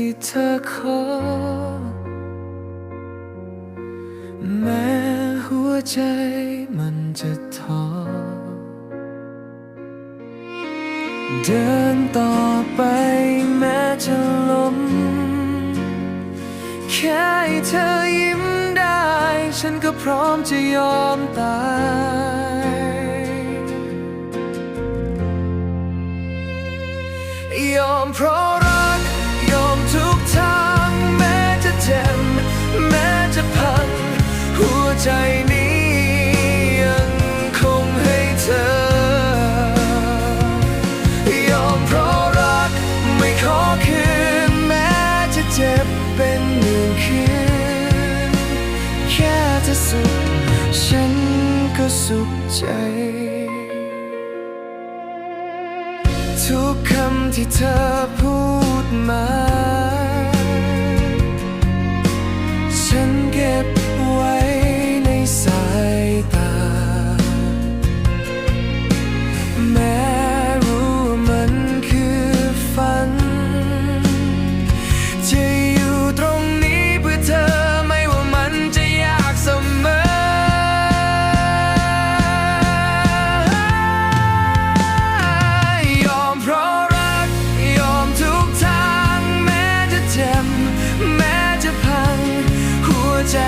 ที่เธอขอ แม้หัวใจมันจะท้อเดินต่อไปแม้จะล้มแค่เธอยิ้มได้ ฉันก็พร้อมจะยอมตายยอมเพราะ เป็นหนึ่งคืนแค่เธอสุข ฉันก็สุขใจ ทุกคำที่เธอพูดมา แม้จะพังหัวใจ